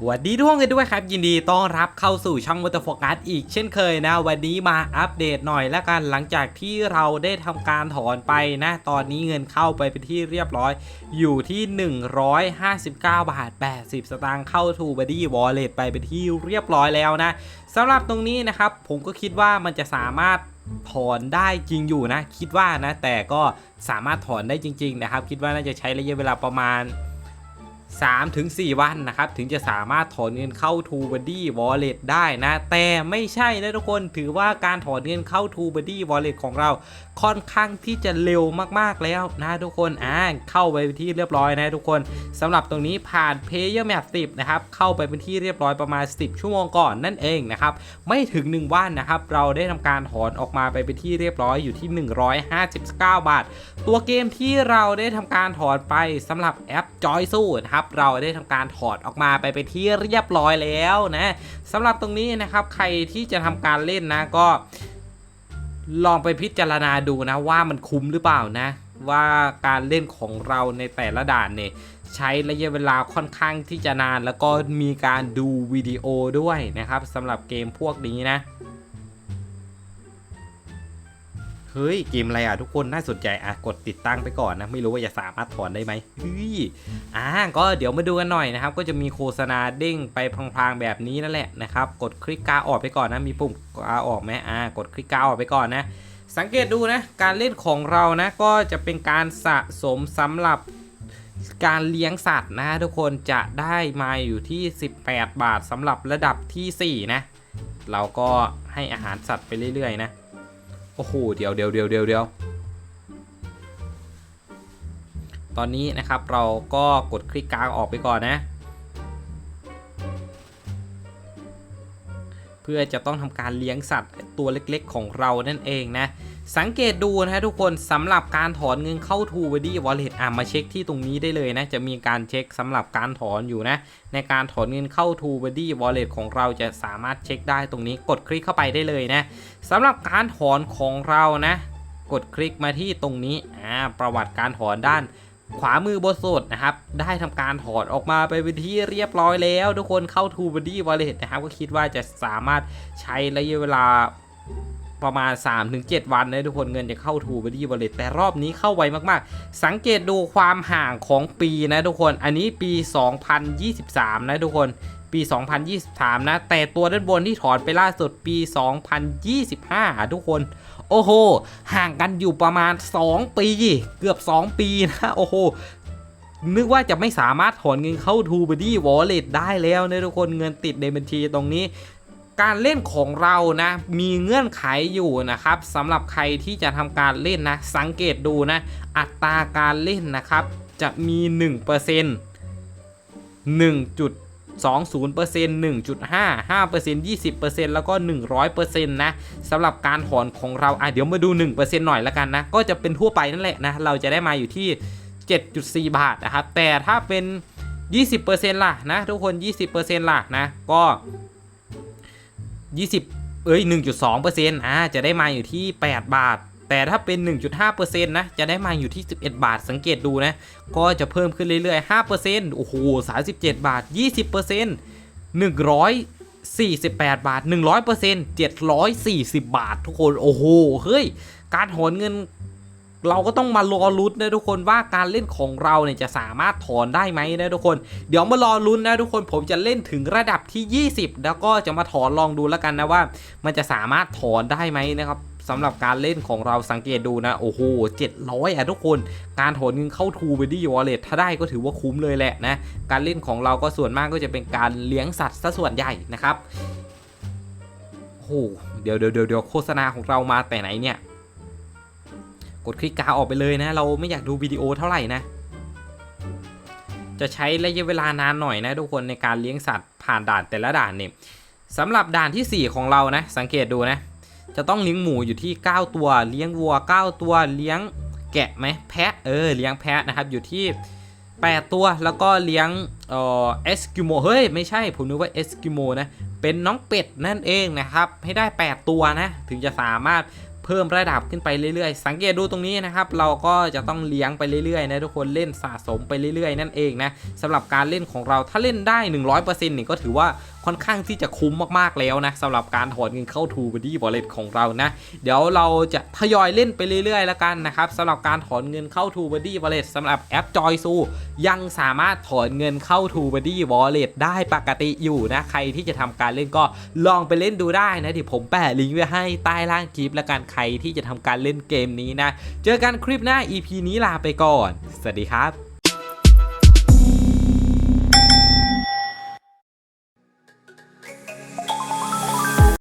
สวัสดีทุกคนกันด้วยครับ ยินดีต้อนรับเข้าสู่ช่องมอเตอร์โฟกัสอีกเช่นเคยนะ วันนี้มาอัปเดตหน่อยแล้วกันหลังจากที่เราได้ทำการถอนไปนะ ตอนนี้เงินเข้าไปเป็นที่เรียบร้อย อยู่ที่ 159 บาท 80 สตางค์เข้า t ูบ b ดี้วอลเล็ตไปเป็นที่เรียบร้อยแล้วนะสำหรับตรงนี้นะครับ ผมก็คิดว่ามันจะสามารถถอนได้จริงอยู่นะ คิดว่านะแต่ก็สามารถถอนได้จริง ๆ นะครับ คิดว่าน่าจะใช้ระยะเวลาประมาณ 3ถึง4วันนะครับ ถึงจะสามารถถอนเงินเข้า t ูบ b ดี้วอลเล็ตได้นะ แต่ไม่ใช่นะทุกคนถือว่าการถอนเงินเข้า t ูบ b ดี้วอลเล็ตของเราค่อนข้างที่จะเร็วมากๆแล้วนะทุกคนอ่าเข้าไปเป็นที่เรียบร้อยนะทุกคนสำหรับตรงนี้ผ่าน Player Map 10 นะครับ เข้าไปเป็นที่เรียบร้อยประมาณ 10 ชั่วโมงก่อนนั่นเองนะครับ ไม่ถึง 1 วันนะครับ เราได้ทำการถอนออกมาไปเป็นที่เรียบร้อยอยู่ที่ 159 บาท ตัวเกมที่เราได้ทำการถอนไปสำหรับแอป Joy สู้นะครับเราได้ทำการถอดออกมาไปเป็นที่เรียบร้อยแล้วนะสำหรับตรงนี้นะครับใครที่จะทำการเล่นนะก็ ลองไปพิจารณาดูนะว่ามันคุ้มหรือเปล่านะ ว่าการเล่นของเราในแต่ละด่านเนี่ยใช้ระยะเวลาค่อนข้างที่จะนาน แล้วก็มีการดูวิดีโอด้วยนะครับสำหรับเกมพวกนี้นะ เฮ้ย เกมอะไรอะทุกคนน่าสนใจอะกดติดตั้งไปก่อนนะ ไม่รู้ว่าจะสามารถถอนได้ไหมเฮ้ยอ่าก็เดี๋ยวมาดูกันหน่อยนะครับ ก็จะมีโฆษณาเด้งไปพลางๆแบบนี้นั่นแหละนะครับ กดคลิกกาออกไปก่อนนะ มีปุ่มกาออกไหมอ่ากดคลิกกาออกไปก่อนนะ สังเกตดูนะ การเล่นของเรานะ ก็จะเป็นการสะสมสำหรับการเลี้ยงสัตว์นะทุกคนจะได้มาอยู่ที่ 18 บาทสำหรับระดับทีสี่4 นะ เราก็ให้อาหารสัตว์ไปเรื่อยๆนะ โอ้โหเดี๋ยวเดี๋ยวเดี๋ยวเดี๋ยวเดี๋ยวตอนนี้นะครับเราก็กดคลิกกลางออกไปก่อนนะ เพื่อจะต้องทำการเลี้ยงสัตว์ตัวเล็กๆของเรานั่นเองนะ สังเกตดูนะฮะทุกคนสำหรับการถอนเงินเข้า t ู b ดี้วอลเล็ตอะมาเช็คที่ตรงนี้ได้เลยนะ จะมีการเช็คสำหรับการถอนอยู่นะ ในการถอนเงินเข้า t ู b ดี้วอลเล็ตของเราจะสามารถเช็คได้ตรงนี้กดคลิกเข้าไปได้เลยนะสำหรับการถอนของเรานะ กดคลิกมาที่ตรงนี้อ่าประวัติการถอนด้านขวามือบนสุดนะครับ ได้ทำการถอดออกมาไปเป็นที่เรียบร้อยแล้ว ทุกคนเข้า t ู b ดี้วอลเล็ตนะครับ ก็คิดว่าจะสามารถใช้ระยะเวลา ประมาณ 3-7 วันนะทุกคนเงินจะเข้า t ู b ดี้วอลเลตแต่รอบนี้เข้าไวมากๆ สังเกตดูความห่างของปีนะทุกคนอันนี้ปี 2023 นะทุกคนปี 2023 นะ แต่ตัวด้านบนที่ถอนไปล่าสุดปี 2025 ทุกคน โอ้โห ห่างกันอยู่ประมาณ 2 ปี เกือบ 2 ปีนะ โอ้โห นึกว่าจะไม่สามารถถอนเงินเข้า t ู b ดี้วอลเล็ตได้แล้วนะทุกคน เงินติดในบัญชีตรงนี้ การเล่นของเรานะมีเงื่อนไขอยู่นะครับสำหรับใครที่จะทำการเล่นนะ สังเกตดูนะ อัตราการเล่นนะครับ จะมี 1% 1.20% 1.5 5% 20%แล้วก็ 100%นะสำหรับการถอนของเราอะเดี๋ยวมาดู 1%หน่อยละกันนะ ก็จะเป็นทั่วไปนั่นแหละนะ เราจะได้มาอยู่ที่ 7.4 บาทนะครับ แต่ถ้าเป็น 20%ล่ะนะ ทุกคน 20%ล่ะนะ ก็ 20 เอ้ย 1.2%อ่าจะได้มาอยู่ที่ 8 บาท แต่ถ้าเป็น 1.5%นะจะได้มาอยู่ที่ 11 บาทสังเกตดูนะ ก็จะเพิ่มขึ้นเรื่อยๆ 5%โอ้โห 37 บาท 20% 148 บาท 100% 740 บาท ทุกคน โอ้โห เฮ้ย การถอนเงิน เราก็ต้องมารอลุ้นนะทุกคนว่าการเล่นของเราเนี่ยจะสามารถถอนได้ไหมนะทุกคน เดี๋ยวมารอลุ้นนะทุกคนผมจะเล่นถึงระดับที่ 20 แล้วก็จะมาถอนลองดูแล้วกันนะว่า มันจะสามารถถอนได้ไหมนะครับสำหรับการเล่นของเราสังเกตดูนะ โอ้โห 700 อะทุกคน การถอนเงินเข้า t ู b ดี้วอลเล็ตถ้าได้ก็ถือว่าคุ้มเลยแหละนะ การเล่นของเราก็ส่วนมากก็จะเป็นการเลี้ยงสัตว์ซะส่วนใหญ่นะครับโอ้โหเดี๋ยวเดี๋ยวเดี๋ยวโฆษณาของเรามาแต่ไหนเนี่ย กดคลิกกาออกไปเลยนะ เราไม่อยากดูวิดีโอเท่าไหร่นะ จะใช้ระยะเวลานานหน่อยนะทุกคนในการเลี้ยงสัตว์ผ่านด่านแต่ละด่านเนี่ยสำหรับด่านทีสี่ 4 ของเรานะ สังเกตดูนะ จะต้องเลี้ยงหมูอยู่ที่ 9 ตัว เลี้ยงวัว 9 ตัว เลี้ยงแกะไหมแพะ เออ เลี้ยงแพะนะครับ อยู่ที่ 8 ตัว แล้วก็เลี้ยงเออเอสกิโม เฮ้ย ไม่ใช่ ผมนึกว่าเอสกิโมนะ เป็นน้องเป็ดนั่นเองนะครับ ให้ได้ 8 ตัวนะ ถึงจะสามารถ เพิ่มระดับขึ้นไปเรื่อยๆ สังเกตดูตรงนี้นะครับ เราก็จะต้องเลี้ยงไปเรื่อยๆนะทุกคนเล่นสะสมไปเรื่อยๆ นั่นเองนะสำหรับการเล่นของเราถ้าเล่นได้ 100%นี่ก็ถือว่า ค่อนข้างที่จะคุ้มมากๆแล้วนะสำหรับการถอนเงินเข้า t ูบ b ดี้ Wallet ของเรานะ เดี๋ยวเราจะทยอยเล่นไปเรื่อยๆ แล้วกันนะครับสำหรับการถอนเงินเข้า t ูบ b ดี้ Wallet สำหรับแอป Joysu ยังสามารถถอนเงินเข้า t ูบ b ดี้ Wallet ได้ปกติอยู่นะใครที่จะทำการเล่นก็ลองไปเล่นดูได้นะเดี๋ยวผมแปะลิงก์ไว้ให้ใต้ล่างคลิปแล้วกันใครที่จะทำการเล่นเกมนี้นะ เจอกันคลิปหน้า EP นี้ลาไปก่อน สวัสดีครับ